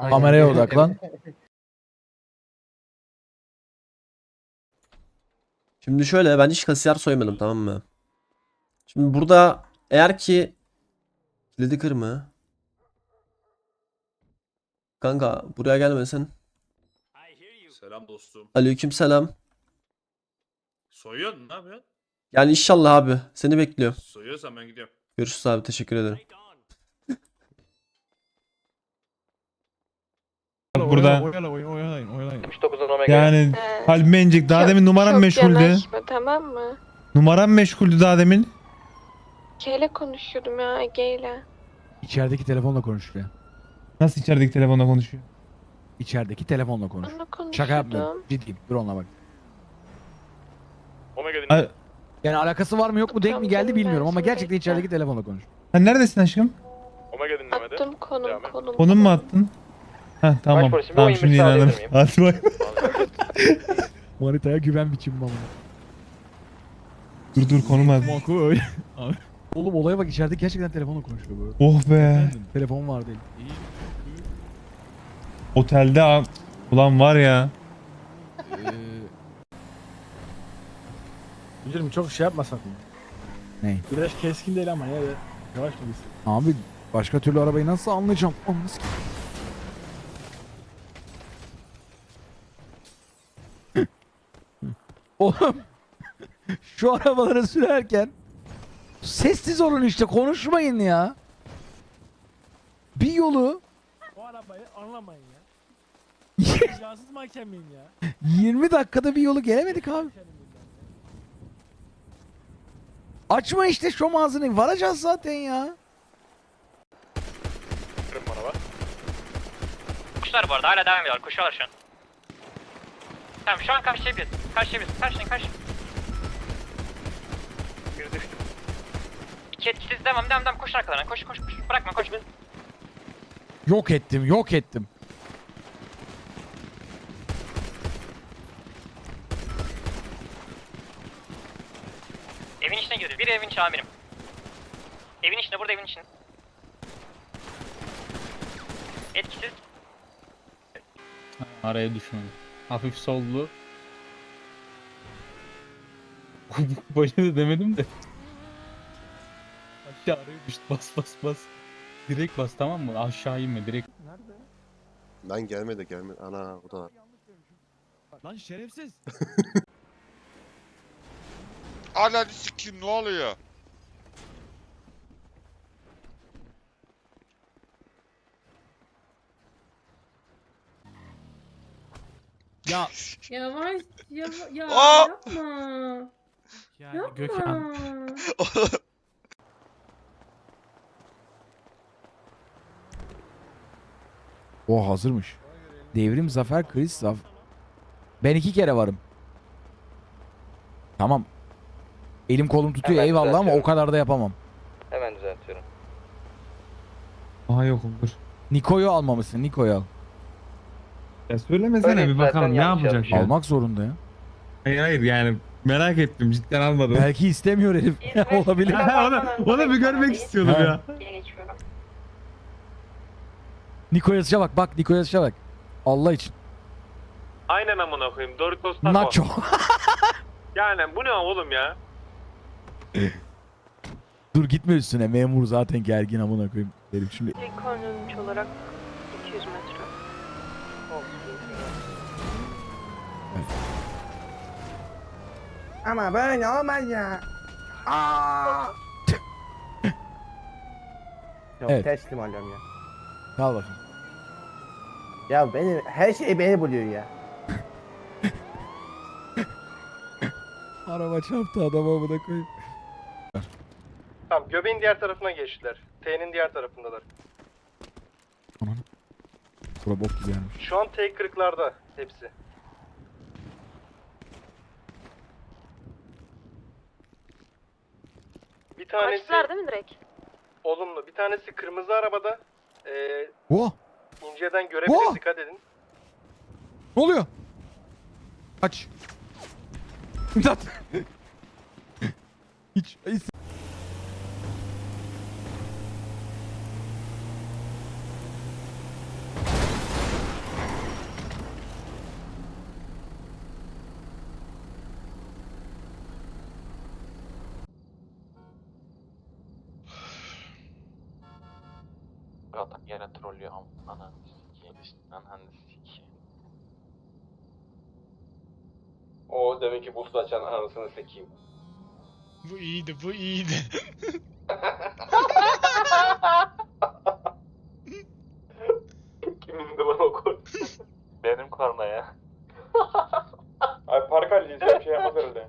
Kameraya odaklan. Şimdi şöyle ben hiç kasiyer soymadım tamam mı? Şimdi burada eğer ki kilidi kır mı? Kanka buraya gelmesin. Selam dostum. Aleyküm selam. Soyuyorsun ne yapıyorsun? Yani inşallah abi seni bekliyorum. Soyuyorsan ben gidiyorum. Görüşürüz abi teşekkür ederim. Burada. Oyalayın, oyalayın, oyalayın. 79'dan Omega. Yani Ee, kalbim incik. Daha çok- demin numaram çok meşguldü. yanaşma, tamam mı? Numaram meşguldü daha demin. Keyle konuşuyordum ya Ege'yle. İçerideki telefonla konuşuyor. Nasıl içerideki telefonla konuşuyor? İçerideki telefonla konuş. Onunla konuşuyordum. Şaka yapmıyorum. Ciddiyim. Dur onunla bak. Omega Ay- Yani alakası var mı yok mu denk mi Tamam, geldi canım, bilmiyorum ama gerçekten bekle. içerideki telefonla konuş. Sen neredesin aşkım? Omega dinlemede. Attım konum Devam et. konum. Konum mu attın? Heh tamam. polisi mi, Tamam şimdi inandım. Hadi bak. Manitaya güven biçimim ama. Dur dur konum. Mako öyle. Oğlum olaya bak içeride gerçekten telefonla konuşuyor böyle. Oh be. Telefon var değil. Otelde Ulan var ya. Müdürüm çok şey yapmasak mı? Ney? Biraz keskin değil ama ya da yavaş mı gitsin? Abi başka türlü arabayı nasıl anlayacağım? Anladın Oğlum şu arabaları sürerken sessiz olun işte konuşmayın ya. Bir yolu O arabayı anlamayın ya. Cansız mahkemeyim ya. 20 dakikada bir yolu gelemedik abi. Açma işte şu ağzını varacağız zaten ya. Kuşlar bu arada hala devam ediyorlar. Koşuyorlar şu an. Tamam şu an karşıya bir. Karşıya bir. Karşıya karşı. Bir düştü. İki etkisiz devam devam devam. Koş arkalarına. Koş koş koş. Bırakma koş. Yok ettim yok ettim. Evin içine girdi. Biri evin içine amirim. Evin içinde burada evin içinde. Etkisiz. Araya düşmedi. Hafif sollu. Böyle de demedim de. Aşağı araya düştü. Bas bas bas. Direkt bas tamam mı? Aşağı inme direkt. Lan gelmedi gelmedi. Ana o da var. Lan şerefsiz. Hala sikim ne oluyor? Ya Yavaş yavaş ya Aa! yapma. Yani Yapma. Gökhan. O hazırmış. Devrim Zafer Kriz Zaf. Ben iki kere varım. Tamam. Elim kolum tutuyor Hemen eyvallah ama o kadar da yapamam. Hemen düzeltiyorum. Aha yok dur. Niko'yu almamışsın. Niko'yu al. Ya söylemesene Öyle bir zaten bakalım ne yanlış yapacak yapmış. ya. Almak zorunda ya. Hayır hayır yani merak ettim cidden almadım. Belki istemiyor herif. Olabilir. onu, onu bir görmek istiyordum Ha. ya. Niko yazışa bak. Bak Niko yazışa bak. Allah için. Aynen amına koyayım. Doritos Nacho. Yani bu ne oğlum ya? Dur gitme üstüne. Memur zaten gergin amına koyayım. Herif şimdi. Konumç olarak 200 metre. Ama böyle olmaz ya. Aa. Yok, Evet. teslim alıyorum ya. Kal bakayım. Ya beni her şey beni buluyor ya. Araba çarptı adama amına koyayım. Tamam göbeğin diğer tarafına geçtiler. T'nin diğer tarafındalar. Bura bok gibi gelmiş. Şu an T kırıklarda hepsi. Bir tanesi Kaçtılar değil mi direkt? olumlu. Bir tanesi kırmızı arabada. Ee, Oh! inceden görebilir Oh! dikkat edin. Ne oluyor? Kaç. İmdat. Hiç. Atan yere trollüyor ananı sikeyim. Ananı sikeyim. O demek ki boost açan anasını sekeyim. Bu iyiydi bu iyiydi. Kimindi lan o kod? Benim korna ya. Ay park halledeceğim bir şey yapmaz herhalde.